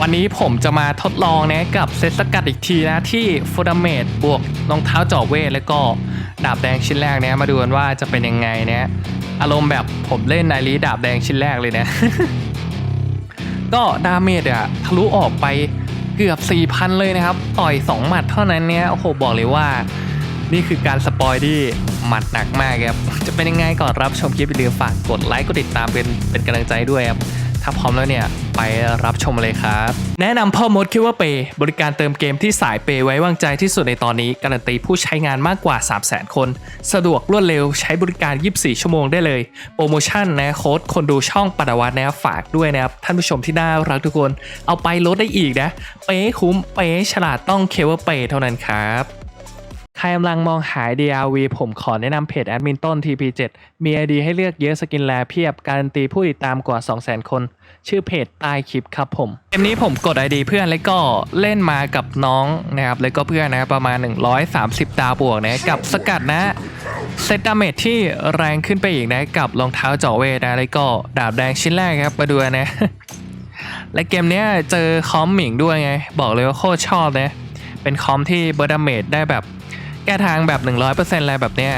วันนี้ผมจะมาทดลองนะกับเซตสกัดอีกทีนะที่ฟูดาเมดบวกรองเท้าเจ่อเวท แล้วก็ดาบแดงชิ้นแรกเนี่ยมาดูกันว่าจะเป็นยังไงนะอารมณ์แบบผมเล่นไนรีดาบแดงชิ้นแรกเลยนะ ก็ดาเมจอะทะลุออกไปเกือบ 4,000 เลยนะครับ ต่อย 2 หมัดเท่านั้นเนี่ยโอ้โหบอกเลยว่า นี่คือการสปอยที่หมัดหนักมากครับ จะเป็นยังไงก่อนรับชมคลิปอย่าลืมฝากกดไลค์กดติดตามเป็นเป็นกำลังใจด้วยครับ ถ้าพร้อมแล้วเนี่ย ไปรับชมเลยครับ แนะนำพ่อมดคิดว่าเปย์บริการเติมเกมที่สายเปย์ไว้วางใจที่สุดในตอนนี้ การันตีผู้ใช้งานมากกว่า 3 0 0 0 0 0 คน สะดวกรวดเร็วใช้บริการ 24 ชั่วโมงได้เลย โปรโมชั่นนะโค้ดคนดูช่องปดวัตนะฝากด้วยนะครับ ท่านผู้ชมที่น่ารักทุกคน เอาไปลดได้อีกนะ เป๊คุ้มเป๊ฉลาดต้องเคเวอร์เปย์เท่านั้นครับใครกำลังมองหา DRV ผมขอแนะนำเพจแอดมินต้น TP7 มี ID ให้เลือกเยอะสกินแลเพียบ การันตีผู้ติดตามกว่า 200,000 คน ชื่อเพจใต้คลิปครับผมเกมนี้ผมกด ID เพื่อนแล้วก็เล่นมากับน้องนะครับแล้วก็เพื่อนนะรประมาณ 130ดาบวกนะกับสกัดนะเซตดาเมจที่แรงขึ้นไปอีกนะกับรองเท้าเจาะเวทนะแล้วก็ดาบแดงชิ้นแรกครับมาดูนะ และเกมนี้เจอคอมหมิงด้วยไง บอกเลยว่าโคตรชอบนะเป็นคอมที่เบอร์ดาเมจได้แบบแก้ทางแบบ 100%อะไรแบบเนี้ย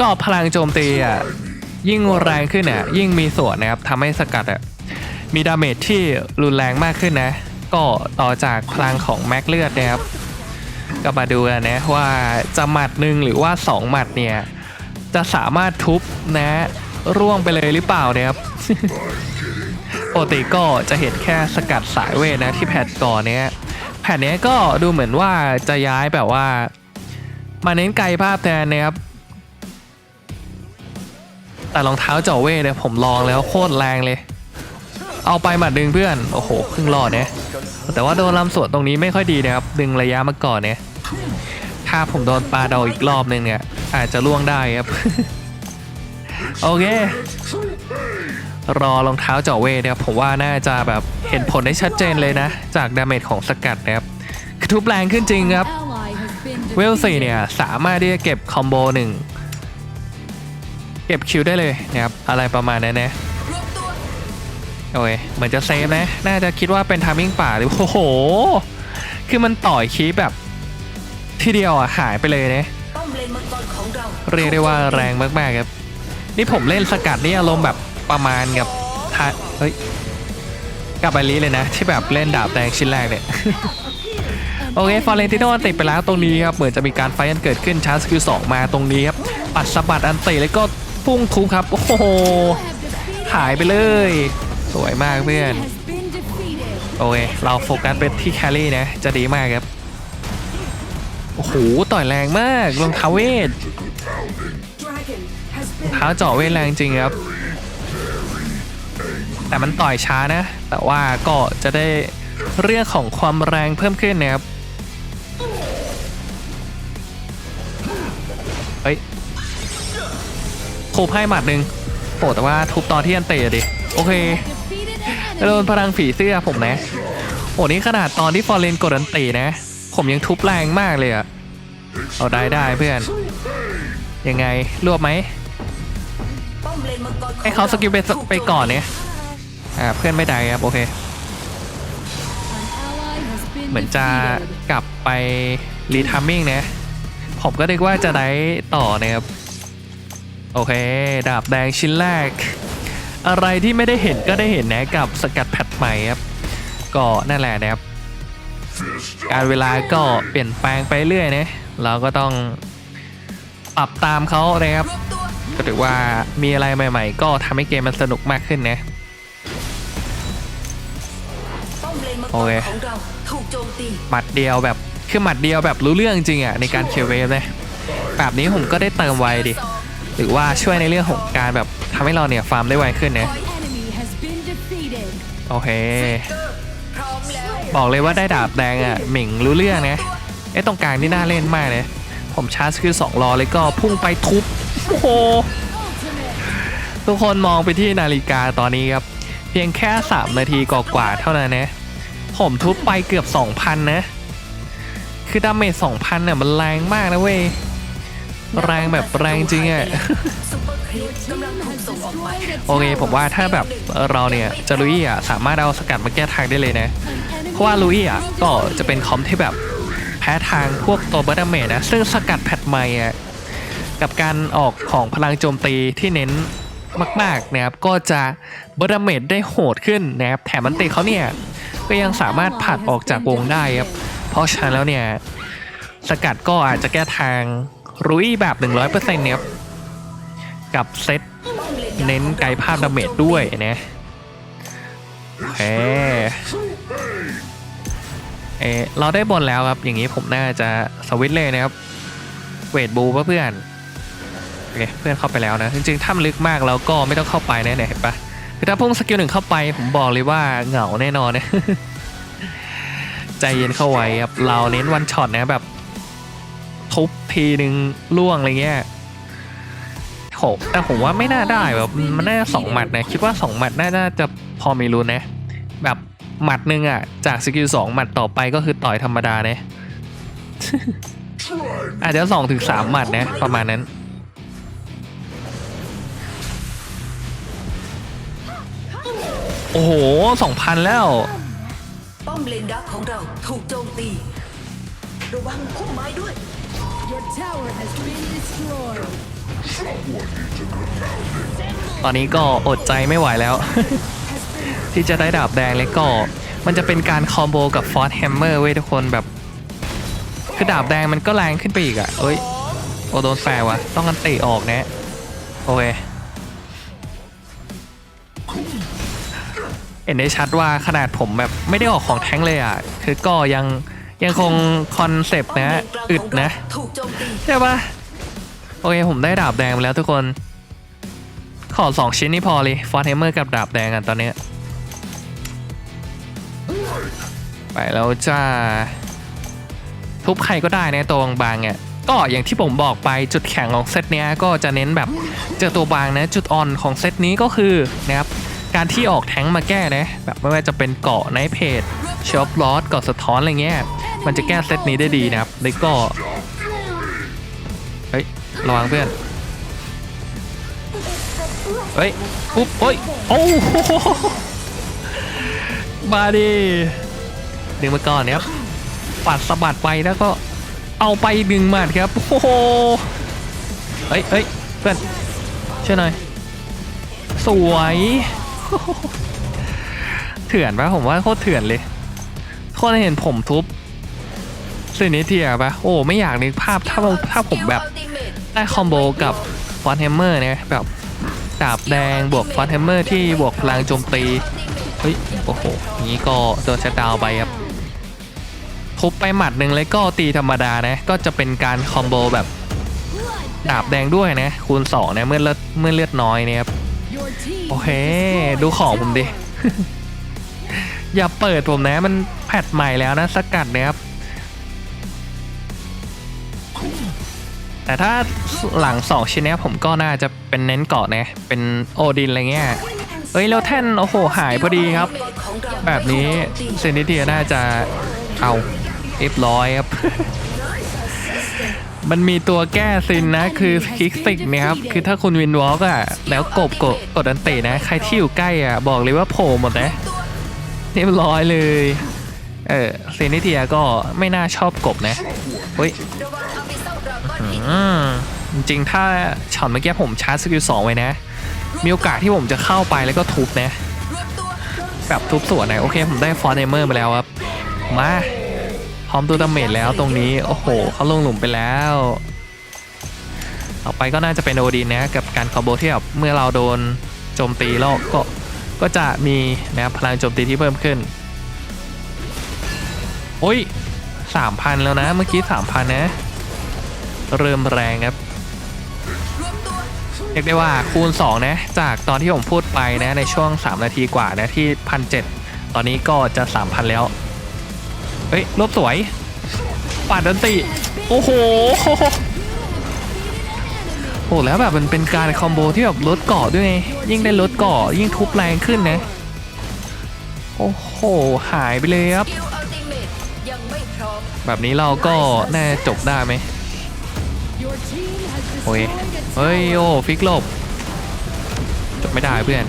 ก็พลังโจมตีอะยิ่งแรงขึ้นอะยิ่งมีส่วนนะครับทำให้สกัดอะ มีดาเมจที่รุนแรงมากขึ้นนะ ก็ต่อจากพลังของแม็กเลือดนะครับ ก็มาดูกันนะว่าจะหมัดหนึ่งหรือว่า 2 หมัดเนี่ย จะสามารถทุบนะร่วงไปเลยหรือเปล่านี่ยครับปกติก็จะเห็นแค่สกัดสายเวทนะที่แพทก่อนเนี้ยแพทเนี้ยก็ดูเหมือนว่าจะย้ายแบบว่า มาเน้นไกลภาพแทนนะครับ แต่รองเท้าเจาะเวทเนี่ยผมลองแล้วโคตรแรงเลย เอาไปหมัดดึงเพื่อน โอ้โหครึ่งรอดเนี่ยแต่ว่าโดนลำสวนตรงนี้ไม่ค่อยดีนะครับ ดึงระยะมาก่อนเนี่ยถ้าผมโดนปลาดอกอีกรอบนึงเนี่ย อาจจะล่วงได้ครับ โอเค รอรองเท้าเจาะเวทเนี่ยผมว่าน่าจะแบบเห็นผลได้ชัดเจนเลยนะ จากดาเมจของสกัดนะครับคือทุบแรงขึ้นจริงครับ เวลสี่เนี่ย สามารถที่จะเก็บคอมโบหนึ่งเก็บคิวได้เลยนะครับ อะไรประมาณนั้นนะ โอ้ยเหมือนจะเซฟนะ น่าจะคิดว่าเป็นทามิ่งป่าหรือโอ้โห คือมันต่อยคีปแบบ ทีเดียวอะหายไปเลยนะเนมังกรของเราเรียกได้ว่าแรงมากๆครับ นี่ผมเล่นสกัดนี่อารมณ์แบบประมาณกับทาเฮ้ยกับไอรีเลยนะ ที่แบบเล่นดาบแดงชิ้นแรกเนี่ยโอเคฟอร์เรนติโนติดไปแล้วตรงนี้ครับ เหมือนจะมีการไฟท์กันเกิดขึ้นชาร์จสกิลสองมาตรงนี้ครับ ปัดสะบัดอันติแล้วก็พุ่งทุบครับ โอ้โห หายไปเลย สวยมากเพื่อน โอเค เราโฟกัสไปที่แคลรี่นะ จะดีมากครับ โอ้โห ต่อยแรงมากรองเท้าเวทเท้าเจาะเวทแรงจริงครับ แต่มันต่อยช้านะ แต่ว่าก็จะได้เรื่องของความแรงเพิ่มขึ้นนะครับ เฮ้ยทุบให้หมัดหนึ่งโอ้แต่ว่าทุบตอนที่อันเตะดิ โอเค โดนพลังฝีเสื้อผมนะ โอ้นี่ขนาดตอนที่ฟอร์เรนกดอันตะนะ ผมยังทุบแรงมากเลยอะเอาได้ได้เพื่อน ยังไงรวบไหมป้อเของให้เขาสกิลไปไปก่อนเนี่ยอ่าเพื่อนไม่ได้ครับโอเค เหมือนจะกลับไปรีทามมิ่งนะ ผมก็นึกว่าจะได้ต่อนะครับ โอเค ดาบแดงชิ้นแรก อะไรที่ไม่ได้เห็นก็ได้เห็นนะกับสกัดแพทใหม่ครับก็นั่นแหละนะครับการเวลาก็เปลี่ยนแปลงไปเรื่อยนะเราก็ต้องปรับตามเขานะครับก็ถือว่ามีอะไรใหม่ ๆ ก็ทำให้เกมมันสนุกมากขึ้นนะป้อมเนมังกโอเคหมัดเดียวแบบคือหมัดเดียวแบบรู้เรื่องจริงอะในการเคลว์เวฟนะแบบนี้ผมก็ได้เติมไวดิ หรือว่าช่วยในเรื่องของการแบบทำให้เราเนี่ยฟาร์มได้ไวขึ้นนะโอเค บอกเลยว่าได้ดาบแดงอะหมิงรู้เรื่องนะไอ้ตรงกลางนี่น่าเล่นมากเลยผมชาร์จคือ2รอเลยก็พุ่งไปทุบโอ้โหทุกคนมองไปที่นาฬิกาตอนนี้ครับ เพียงแค่ 3 นาทีกกว่าเท่านั้นนะผมทุบไปเกือบ 2,000 นะ คือดาเมจ2,000เนี่ยมันแรงมากนะเว้ย แรงแบบแรงจริงอะซุปเปอร์ครีคลิปกำลังถูกส่งออกไปโอเคผมว่าถ้าแบบเอ่อเราเนี่ยจะลุยอะสามารถเอาสกัดมาแก้ทางได้เลยนะ เพราะว่าลุยอะก็จะเป็นคอมที่แบบแพ้ทางพวกตัวเบอร์ดาเมจนะซึ่งสกัดแพทใหม่อะกับการออกของพลังโจมตีที่เน้นมากๆนะครับก็จะเบอร์ดาเมจได้โหดขึ้นนะครับแถมมันติเขาเนี่ยก็ยังสามารถผัดออกจากวงได้ครับเพราะฉะนั้นแล้วเนี่ยสกัดก็อาจจะแก้ทาง รุยแบบ 100%เนี่ยครับกับเซตเน้นไกลภาพดาเมจด้วยนะโอเออเราได้บอลแล้วครับ อย่างนี้ผมน่าจะสวิตเลยนะครับ เวทบูเพื่อนโอเคเพื่อนเข้าไปแล้วนะ จริงๆถ้ามันลึกมากเราก็ไม่ต้องเข้าไปนะเนี่ยเห็นปะคือถ้าพุ่งสกิลหนึ่งเข้าไปผมบอกเลยว่าเหงาแน่นอนนะ ใจเย็นเข้าไว้ครับ เราเน้นวันช็อตนะแบบ ทุบทีหนึ่งล่วงอะไรเงี้ยโหแต่ผมว่าไม่น่าได้แบบมันน่าสองหมัดนะคิดว่าสองหมัดน่าจะพอมีรู้นนะ แบบหมัดหนึ่งอะ จากสกิลสองหมัดต่อไปก็คือต่อยธรรมดานะอาจจะสองถึงสามหมัดนะ ประมาณนั้นโอ้โหสองพันแล้ว ป้อมเลนดักของเราถูกโจมตี ระวังพุ่มไม้ด้วย ตอนนี้ก็อดใจไม่ไหวแล้ว ที่จะได้ดาบแดงเลยก็ มันจะเป็นการคอมโบกับฟอสแฮมเมอร์เว้ยทุกคนแบบ คือดาบแดงมันก็แรงขึ้นไปอีกอะ่ะเอ้ย โอโดนแฟร์วะต้องกันเตะออกนะโอเคเห็นได้ชัดว่าขนาดผมแบบไม่ได้ออกของแท้งเลยอะ่ะ คือก็ยัง ยังคงคอนเซปต์นะเนกลางอึดนะใช่ปะโอเคผมได้ดาบแดงมาแล้วทุกคน ขอสองชิ้นนี่พอเลยฟอร์เทมเมอร์กับดาบแดงกันตอนเนี้ยไปแล้วจ้าทุบใครก็ได้นะตัวบางๆเนี่ยก็อย่างที่ผมบอกไปจุดแข็งของเซตเนี้ยก็จะเน้นแบบเจอตัวบางนะจุดอ่อนของเซตนี้ก็คือนะครับ การที่ออกแท้งมาแก้นะแบบไม่ว่าจะเป็นเกาะไนเพจชอปลอสเกาะสะท้อนอะไรเงี้ยมันจะแก้เซตนี้ได้ดีนะครับแล้วก็เฮ้ยระวังเพื่อนเฮ้ยปุ๊บเฮ้ยโอ้โหมาดิดึงมาก่อนเนี่ยครับปัดสะบัดไปแล้วก็เอาไปดึงมัดครับโอ้โหเฮ้ยเฮ้ยเพื่อนช่วยหน่อยสวย เถื่อนปะผมว่าโคตรเถื่อนเลยโคตรเห็นผมทุบซินิเทียปะโอ้ไม่อยากนึกภาพถ้าถ้าผมแบบได้คอมโบกับฟอนแฮมเมอร์เนี่ยแบบดาบแดงบวกฟอนแฮมเมอร์ที่บวกพลังโจมตีเฮ้ยโอ้โหนี้ก็โดนชัดดาวไปครับทุบไปหมัดหนึ่งแล้วก็ตีธรรมดานะก็จะเป็นการคอมโบแบบดาบแดงด้วยนะคูณ2นะเมื่อเลือดเมื่อเลือดน้อยเนี่ยครับ โอเค ดูของผมดิ อย่าเปิดผมนะ มันแพทใหม่แล้วนะ สกัดเนะครับ แต่ถ้าหลัง2ชิ้นเนี้ยผมก็น่าจะเป็นเน้นเกาะนะ เป็นโอดินอะไรเงี้ย เอ้ย แล้วแท่น โอ้โห หายพอดีครับ แบบนี้เซนิเทียน่าจะเอาเรียบร้อยครับ มันมีตัวแก้ซินนะคือคิกซิกเนี่ยครับคือถ้าคุณวินวอล์กอะแล้วกบกดกดอันเตะนะ ใครที่อยู่ใกล้อะบอกเลยว่าโผล่หมดนะเรียบร้อยเลย เออเซนิเทียก็ไม่น่าชอบกบนะเฮ้ยระวังอาบิโซดราก้อนหินอืมจริงๆถ้าช็อตเมื่อกี้ผมชาร์จสกิลสองไว้นะ มีโอกาสที่ผมจะเข้าไปแล้วก็ทุบนะรวมตัวแบบทุบสวนนะโอเค ผมได้ฟอนเนเมอร์มาแล้วครับ มาพ ร้อมตัวดาเมจแล้วตรงนี้ โอ้โห เขาลงหลุมไปแล้ว ต่อไปก็น่าจะเป็นโอดีนนะกับการคอมโบที่แบบเมื่อเราโดนโจมตีแล้วก็ก็จะมีนะครับพลังโจมตีที่เพิ่มขึ้นโอ้ยสามพันแล้วนะเมื่อกี้สามพันนะ เริ่มแรงครับเรียกได้ว่าคูณ 2 นะ จากตอนที่ผมพูดไปนะในช่วง 3 นาทีกว่านะที่พันเตอนนี้ก็จะ 3,000 แล้ว เฮ้ยลบสวยปาดดันติ โอ้โห โอ้แล้วแบบมันเป็นการคอมโบที่แบบลดเกาะด้วยไง ยิ่งได้ลดเกาะยิ่งทุบแรงขึ้นนะ โอ้โห หายไปเลยครับ แบบนี้เราก็แน่จบได้ไหมโอ้ย เฮ้ย โอ้ฟิกลบ จบไม่ได้เพื่อน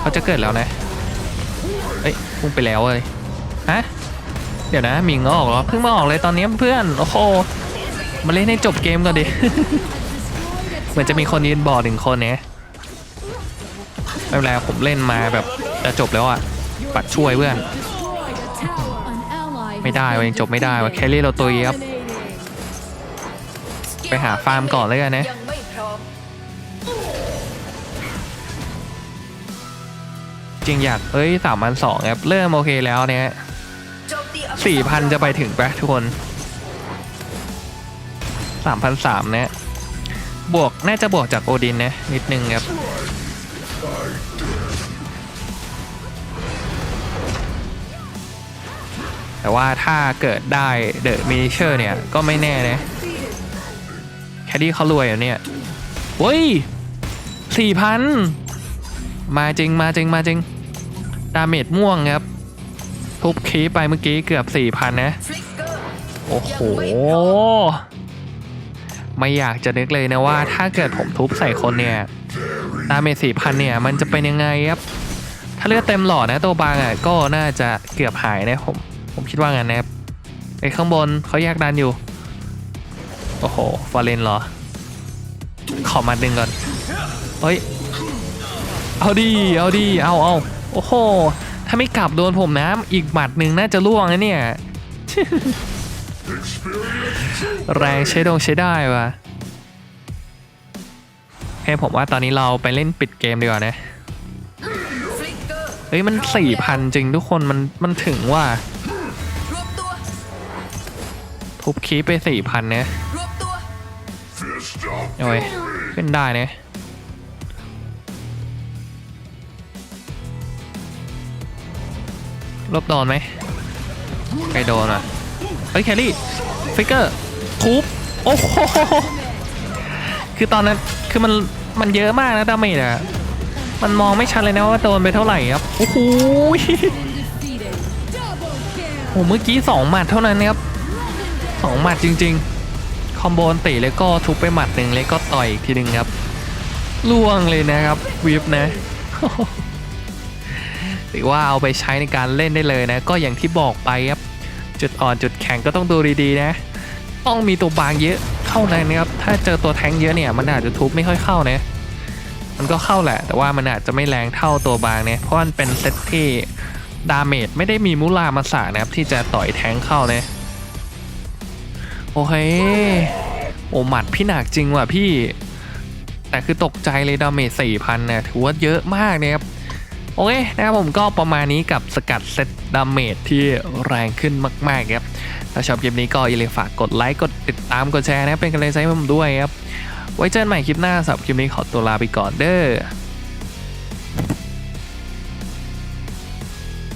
เขาจะเกิดแล้วนะ เอ้ยพุ่งไปแล้วเลย ฮะ เดี๋ยวนะหมิงออกเหรอเพิ่งมาออกเลยตอนนี้เพื่อนโอ้โหมาเล่นให้จบเกมก่อนดิ เหมือนจะมีคนยืนบอร์ดหนึ่งคนเนี่ยไม่เป็นไรผมเล่นมาแบบจะจบแล้วอะ ปัดช่วยเพื่อน ไม่ได้วะยังจบไม่ได้วะแค defeated. รี่เราตัวยับ ไปหาฟาร์มก่อนแล้วกันนะจริงอยากเอ้ยสามพันสองครับเริ่มโอเคแล้วเนี่ย สี่พันจะไปถึงปะทุกคนสามพันสามเนี่ยบวก น่าจะบวกจากโอดินนะ นิดนึงครับ แต่ว่าถ้าเกิดได้เดอะมินิเชอร์เนี่ย ก็ไม่แน่นะ แคดดี้เขารวยอยู่เนี่ยเฮ้ยสี่พัน มาจริงมาจริงมาจริง ดาเมจม่วงครับ ทุบคีไปเมื่อกี้เกือบสี่พันนะ โอ้โห ไม่อยากจะนึกเลยนะว่าถ้าเกิดผมทุบใส่คนเนี่ยดาเมจสี่พันเนี่ย มันจะเป็นยังไงครับ ถ้าเลือดเต็มหลอดนะตัวบางอะก็น่าจะเกือบหายนะผม ผมคิดว่างั้นนะครับไอ้ข้างบนเขาแยกดันอยู่ โอ้โหฟอเรนเหรอ ขอมาดึงก่อน เฮ้ย เอาดี เอาดี เอาเอาโอ้โหาไม่กลับโดนผมนะอีกหมัดหนึ่งน่าจะล่วงนะเนี่ย แรงใช้ดงใช้ได้วะโอเคผมว่าตอนนี้เราไปเล่นปิดเกมดีกว่านะเกอร์เฮ้ยมันสี่พันจริงทุกคนมันมันถึงว่าทุบคีไปสี่พันนะรวบตัวเอาไว้ขึ้นได้นะ ลบโดนไหมใครโดนอะเฮ้ยแคลรี่ฟิกเกอร์ทุบโอ้โหคือตอนนั้นคือมันมันเยอะมากนะดาเมจอะมันมองไม่ชัดเลยนะว่าโดนไปเท่าไหร่ครับโอ้โหโอ้เมื่อกี้สองหมัดเท่านั้นนะครับสองหมัดจริง ๆ คอมโบนตีแล้วก็ทุบไปหมัดหนึ่งแล้วก็ต่อยอีกทีหนึ่งครับล่วงเลยนะครับวิบนะ ถือว่าเอาไปใช้ในการเล่นได้เลยนะ ก็อย่างที่บอกไปครับ จุดอ่อนจุดแข็งก็ต้องดูดีๆนะ ต้องมีตัวบางเยอะเท่านั้นนะครับ ถ้าเจอตัวแทงเยอะเนี่ยมันอาจจะทุบไม่ค่อยเข้านะ มันก็เข้าแหละ แต่ว่ามันอาจจะไม่แรงเท่าตัวบางเนี่ย เพราะมันเป็นเซตที่ดาเมจไม่ได้มีมุลามาสานะครับที่จะต่อยแทงเข้านะ โอเค โอหมัดพี่หนักจริงว่ะพี่ แต่คือตกใจเลยดาเมจสี่พันเนี่ยถือว่าเยอะมากนะครับ โอเคนะครับผมก็ประมาณนี้กับสกัดเซตดาเมจที่แรงขึ้นมาก ๆ ครับ ถ้าชอบคลิปนี้ก็อย่าลืมฝากกดไลค์ กดติดตาม กดแชร์นะเป็นกำลังใจให้ผมด้วยครับ ไว้เจอกันใหม่คลิปหน้าสำหรับคลิปนี้ขอตัวลาไปก่อนเด้อ